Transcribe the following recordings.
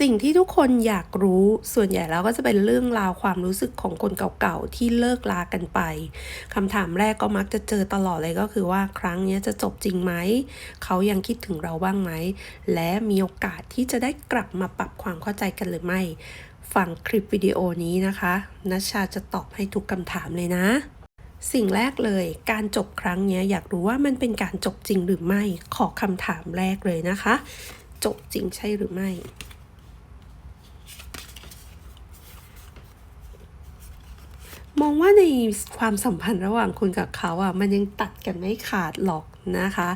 สิ่งที่ทุกคนอยากรู้ส่วนใหญ่แล้วก็จะเป็นเรื่องราวความรู้สึกของคนเก่าๆที่เลิกลากันไปคำถามแรกก็มักจะเจอตลอดเลยก็คือว่าครั้งนี้จะจบจริงไหม เขายังคิดถึงเราบ้างไหม และมีโอกาสที่จะได้กลับมาปรับความเข้าใจกันหรือไม่ ฟังคลิปวิดีโอนี้นะคะนัชชาจะตอบให้ทุกคำถามเลยนะสิ่งแรกเลยการจบครั้งนี้อยากรู้ว่ามันเป็นการจบจริงหรือไม่ ขอคำถามแรกเลยนะคะ จบจริงใช่หรือไม่ มองว่าในความสัมพันธ์ระหว่างคุณกับเขาอะมันยังตัดกันไม่ขาดหรอกนะคะ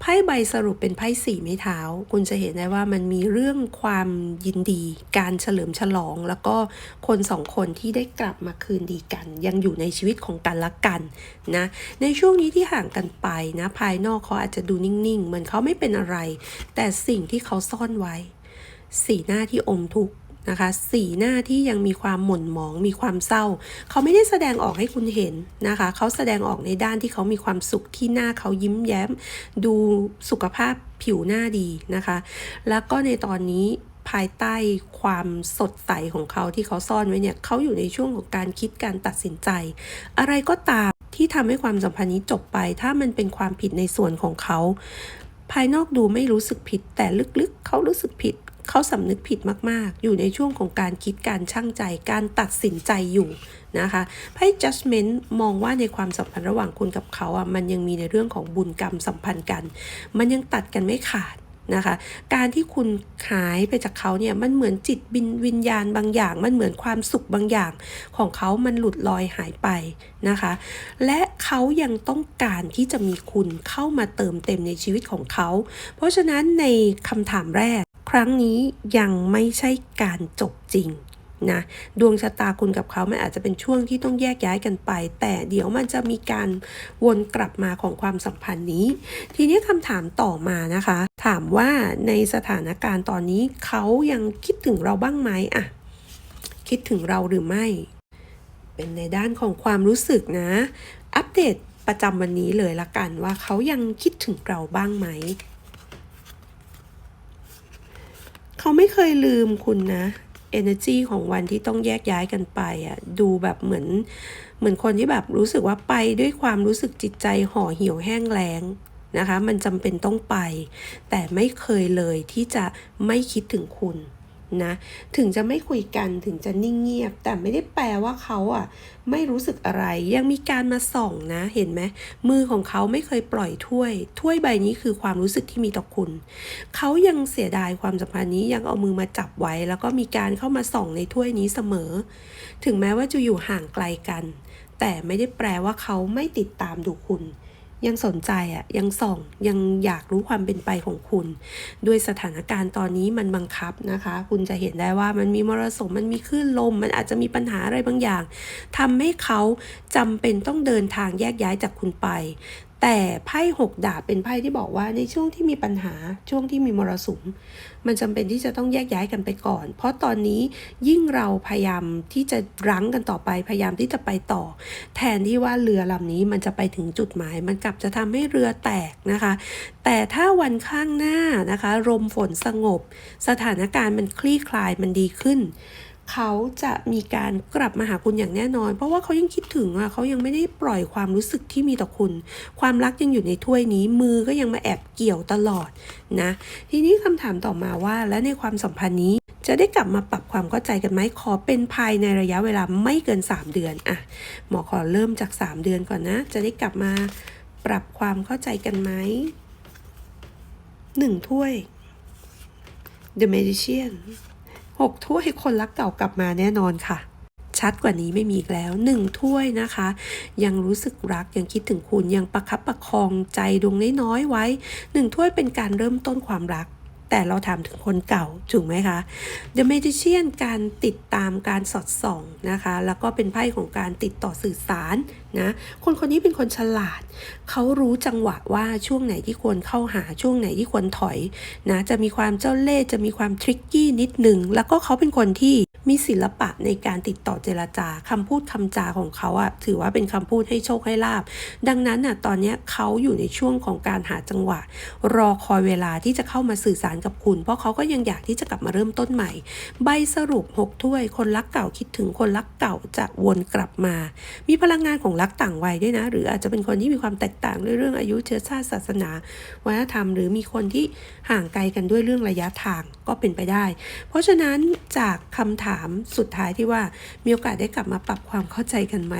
ไพ่ใบสรุปเป็นไพ่สี่ไม้เท้า คุณจะเห็นได้ว่ามันมีเรื่องความยินดี การเฉลิมฉลอง แล้วก็คนสองคนที่ได้กลับมาคืนดีกัน ยังอยู่ในชีวิตของกันและกันนะในช่วงนี้ที่ห่างกันไปนะภายนอกเขาอาจจะดูนิ่งๆ เหมือนเขาไม่เป็นอะไร แต่สิ่งที่เขาซ่อนไว้ สีหน้าที่อมทุกข์ นะคะ สีหน้าที่ยังมีความหม่นหมอง มีความเศร้า เขาไม่ได้แสดงออกให้คุณเห็นนะคะ เขาแสดงออกในด้านที่เขามีความสุขที่หน้าเขายิ้มแย้ม ดูสุขภาพผิวหน้าดีนะคะ แล้วก็ในตอนนี้ภายใต้ความสดใสของเขาที่เขาซ่อนไว้เนี่ยเขาอยู่ในช่วงของการคิดการตัดสินใจ อะไรก็ตามที่ทำให้ความสัมพันธ์นี้จบไป ถ้ามันเป็นความผิดในส่วนของเขา ภายนอกดูไม่รู้สึกผิด แต่ลึกๆ เขารู้สึกผิด เขาสำนึกผิดมาก ๆ อยู่ในช่วงของการคิดการช่างใจ การตัดสินใจอยู่นะคะไพ่ judgment มองว่าในความสัมพันธ์ระหว่างคุณกับเขาอะมันยังมีในเรื่องของบุญกรรมสัมพันธ์กัน มันยังตัดกันไม่ขาดนะคะการที่คุณหายไปจากเขาเนี่ยมันเหมือนจิตบินวิญญาณบางอย่าง มันเหมือนความสุขบางอย่างของเขามันหลุดลอยหายไปนะคะ และเขายังต้องการที่จะมีคุณเข้ามาเติมเต็มในชีวิตของเขา เพราะฉะนั้นในคำถามแรก ครั้งนี้ยังไม่ใช่การจบจริงนะดวงชะตาคุณกับเขามันอาจจะเป็นช่วงที่ต้องแยกย้ายกันไป แต่เดี๋ยวมันจะมีการวนกลับมาของความสัมพันธ์นี้ ทีนี้คำถามต่อมานะคะ ถามว่าในสถานการณ์ตอนนี้เขายังคิดถึงเราบ้างไหมอะคิดถึงเราหรือไม่ เป็นในด้านของความรู้สึกนะ อัปเดตประจำวันนี้เลยละกันว่าเขายังคิดถึงเราบ้างไหม เขาไม่เคยลืมคุณนะ energy ของวันที่ต้องแยกย้ายกันไปอะดูแบบเหมือน เหมือนคนที่แบบรู้สึกว่าไปด้วยความรู้สึกจิตใจห่อเหี่ยวแห้งแล้งนะคะ มันจำเป็นต้องไป แต่ไม่เคยเลยที่จะไม่คิดถึงคุณ นะถึงจะไม่คุยกันถึงจะนิ่งเงียบ แต่ไม่ได้แปลว่าเขาอะไม่รู้สึกอะไร ยังมีการมาส่องนะเห็นไหมมือของเขาไม่เคยปล่อยถ้วย ถ้วยใบนี้คือความรู้สึกที่มีต่อคุณ เขายังเสียดายความสัมพันธ์นี้ยังเอามือมาจับไว้ แล้วก็มีการเข้ามาส่องในถ้วยนี้เสมอ ถึงแม้ว่าจะอยู่ห่างไกลกัน แต่ไม่ได้แปลว่าเขาไม่ติดตามดูคุณ ยังสนใจอะยังส่องยังอยากรู้ความเป็นไปของคุณ ด้วยสถานการณ์ตอนนี้มันบังคับนะคะ คุณจะเห็นได้ว่ามันมีมรสุมมันมีคลื่นลม มันอาจจะมีปัญหาอะไรบางอย่างทำให้เขาจำเป็นต้องเดินทางแยกย้ายจากคุณไป แต่ไพ่หกดาบเป็นไพ่ที่บอกว่าในช่วงที่มีปัญหาช่วงที่มีมรสุม มันจำเป็นที่จะต้องแยกย้ายกันไปก่อน เพราะตอนนี้ยิ่งเราพยายามที่จะรั้งกันต่อไปพยายามที่จะไปต่อ แทนที่ว่าเรือลำนี้มันจะไปถึงจุดหมาย มันกลับจะทำให้เรือแตกนะคะ แต่ถ้าวันข้างหน้านะคะลมฝนสงบ สถานการณ์มันคลี่คลายมันดีขึ้น เขาจะมีการกลับมาหาคุณอย่างแน่นอน เพราะว่าเขายังคิดถึงอะเขายังไม่ได้ปล่อยความรู้สึกที่มีต่อคุณ ความรักยังอยู่ในถ้วยนี้มือก็ยังมาแอบเกี่ยวตลอดนะทีนี้คำถามต่อมาว่า และในความสัมพันธ์นี้จะได้กลับมาปรับความเข้าใจกันไหมขอเป็นภายในระยะเวลาไม่เกิน 3 เดือนอะหมอขอเริ่มจาก 3 เดือนก่อนนะ จะได้กลับมาปรับความเข้าใจกันไหมหนึ่งถ้วย The Magician หกถ้วยคนรักเก่ากลับมาแน่นอนค่ะ ชัดกว่านี้ไม่มีอีกแล้วหนึ่งถ้วยนะคะ ยังรู้สึกรักยังคิดถึงคุณยังประคับประคองใจดวงน้อยๆไว้หนึ่งถ้วยเป็นการเริ่มต้นความรักแต่เราถามถึงคนเก่าถูกไหมคะ The Magician การติดตามการสอดส่องนะคะ แล้วก็เป็นไพ่ของการติดต่อสื่อสารนะคนคนนี้เป็นคนฉลาด เขารู้จังหวะว่าช่วงไหนที่ควรเข้าหาช่วงไหนที่ควรถอยนะจะมีความเจ้าเล่ห์จะมีความทริกกี้นิดหนึ่งแล้วก็เขาเป็นคนที่มีศิลปะในการติดต่อเจรจาคำพูดคำจาของเขาอะถือว่าเป็นคำพูดให้โชคให้ลาบ ดังนั้นน่ะตอนนี้เขาอยู่ในช่วงของการหาจังหวะ รอคอยเวลาที่จะเข้ามาสื่อสารกับคุณ เพราะเขาก็ยังอยากที่จะกลับมาเริ่มต้นใหม่ ใบสรุป 6 ถ้วย คนรักเก่าคิดถึงคนรักเก่าจะวนกลับมา มีพลังงานของรักต่างวัยด้วยนะ หรืออาจจะเป็นคนที่มีความแตกต่างด้วยเรื่องอายุเชื้อชาติศาสนาวัฒนธรรม หรือมีคนที่ห่างไกลกันด้วยเรื่องระยะทางก็เป็นไปได้ เพราะฉะนั้นจากคำถามสุดท้ายที่ว่ามีโอกาสได้กลับมาปรับความเข้าใจกันไหม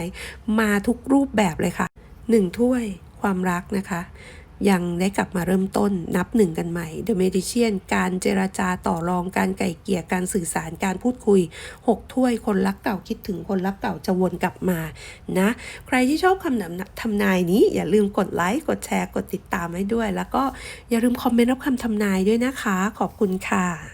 มาทุกรูปแบบเลยค่ะหนึ่งถ้วยความรักนะคะ ยังได้กลับมาเริ่มต้นนับหนึ่งกันใหม่ The Medician การเจราจาต่อรองการไก่เกี่ยการสื่อสารการพูดคุย 6 ถ้วยคนรักเก่าคิดถึงคนรักเก่าจะวนกลับมานะ ใครที่ชอบคำนำทำนายนี้ อย่าลืมกดไลค์กดแชร์กดติดตามให้ด้วย แล้วก็อย่าลืมคอมเมนต์รับคำทำนายด้วยนะคะ ขอบคุณค่ะ